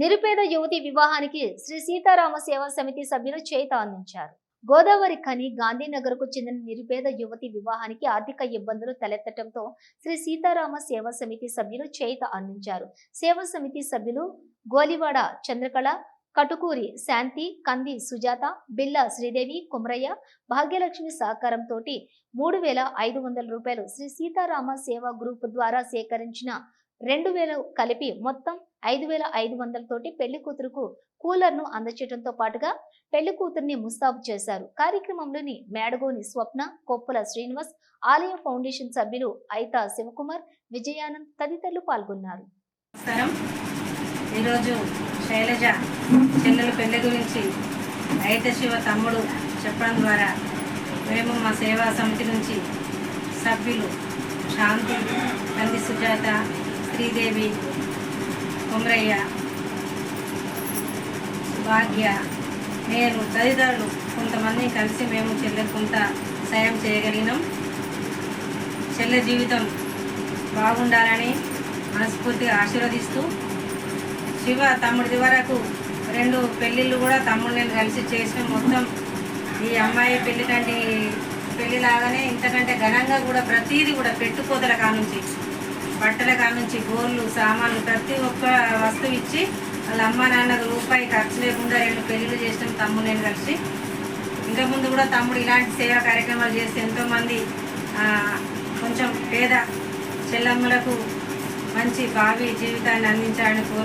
నిరుపేద యువతి వివాహానికి శ్రీ సీతారామ సేవా సమితి సభ్యులు చేత అందించారు. గోదావరి ఖని గాంధీనగర్కు చెందిన నిరుపేద యువతి వివాహానికి ఆర్థిక ఇబ్బందులు తలెత్తడంతో శ్రీ సీతారామ సేవా సమితి సభ్యులు చేత అందించారు. సేవా సమితి సభ్యులు గోలివాడ చంద్రకళ కటుకూరి శాంతి కంది సుజాత బిల్ల శ్రీదేవి కుమరయ్య భాగ్యలక్ష్మి సహకారంతో మూడు వేల ఐదు వందల రూపాయలు శ్రీ సీతారామ సేవా గ్రూప్ ద్వారా సేకరించిన రెండు వేలు కలిపి మొత్తం ఐదు వేల ఐదు వందలతోటి పెళ్ళి కూతురుకు కూలర్ను అందచేయడంతో పాటుగా పెళ్ళి కూతుర్ని ముస్తాబు చేశారు. కార్యక్రమంలోని మేడగోని స్వప్న కొప్పుల శ్రీనివాస్ ఆలయం ఫౌండేషన్ సభ్యులు ఐతా శివకుమార్ విజయానంద్ తదితరులు పాల్గొన్నారు. ఈరోజు శైలజ చెల్లెల పెళ్ళి గురించి ఐత శివ తమ్ముడు చెప్పడం ద్వారా మేము మా సేవా సమితి నుంచి సభ్యులు శాంతి కంది సుజాత శ్రీదేవి కుమ్రయ్య భాగ్య నేను తదితరులు కొంతమంది కలిసి మేము చెల్లెకు కొంత సాయం చేయగలిగినాం. చెల్లె జీవితం బాగుండాలని మనస్ఫూర్తిగా ఆశీర్వదిస్తూ శివ తమ్ముడిది వరకు రెండు పెళ్ళిళ్ళు కూడా తమ్ముడు నేను కలిసి చేసిన. మొత్తం ఈ అమ్మాయి పెళ్ళి కంటే పెళ్ళి లాగానే ఇంతకంటే ఘనంగా కూడా ప్రతీది కూడా పెట్టుకోదల కానుంచి బట్టల కానుంచి గోళ్ళు సామాన్లు ప్రతి ఒక్క వస్తువు ఇచ్చి వాళ్ళ అమ్మ నాన్నకు రూపాయి ఖర్చు లేకుండా రెండు పెళ్ళిళ్ళు చేసినాం తమ్ముడు నేను కలిసి ఇంతకుముందు కూడా తమ్ముడు ఇలాంటి సేవా కార్యక్రమాలు చేస్తే ఎంతోమంది కొంచెం పేద చెల్లమ్మలకు మంచి భావి జీవితాన్ని అందించాలని